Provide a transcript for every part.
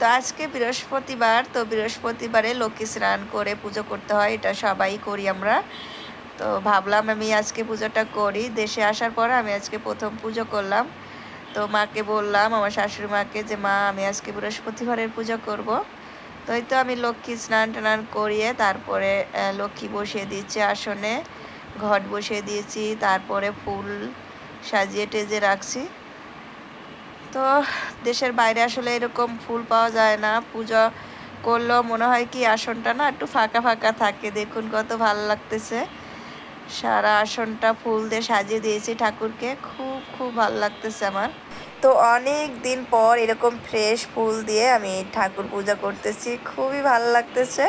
তো আজকে বৃহস্পতিবার, তো বৃহস্পতিবারে লক্ষ্মী স্নান করে পুজো করতে হয়, এটা সবাই করি আমরা। তো ভাবলাম আমি আজকে পুজোটা করি। দেশে আসার পর আমি আজকে প্রথম পুজো করলাম। তো মাকে বললাম, আমার শাশুড়ি মাকে যে, মা, আমি আজকে বৃহস্পতিবারের পুজো করব। তো এই তো আমি লক্ষ্মী স্নান টান করিয়ে তারপরে লক্ষ্মী বসিয়ে দিচ্ছি আসনে। ঘট বসিয়ে দিয়েছি, তারপরে ফুল সাজিয়ে টেজে রাখছি। তো দেশের বাইরে আসলে এরকম ফুল পাওয়া যায় না। পূজা করলেও মনে হয় কি আসনটা না একটু ফাঁকা ফাঁকা থাকে। দেখুন কত ভালো লাগতেছে। সারা আসনটা ফুল দিয়ে সাজিয়ে দিয়েছি ঠাকুরকে। খুব খুব ভালো লাগতেছে আমার। তো অনেক দিন পর এরকম ফ্রেশ ফুল দিয়ে আমি ঠাকুর পূজা করতেছি। খুবই ভালো লাগতেছে।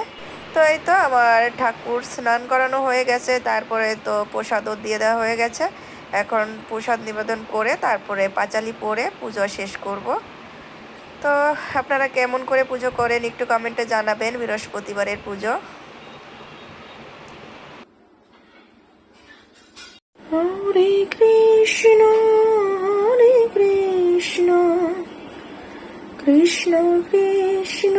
তো এই তো আমার ঠাকুর স্নান করানো হয়ে গেছে। তারপরে তো প্রসাদও দিয়ে দেওয়া হয়ে গেছে। এখন প্রসাদ নিবেদন করে তারপরে পাঁচালি পরে পুজো শেষ করব। তো আপনারা কেমন করে পুজো করেন একটু কমেন্টে জানাবেন বৃহস্পতিবারের পুজো। হরে কৃষ্ণ হরে কৃষ্ণ কৃষ্ণ কৃষ্ণ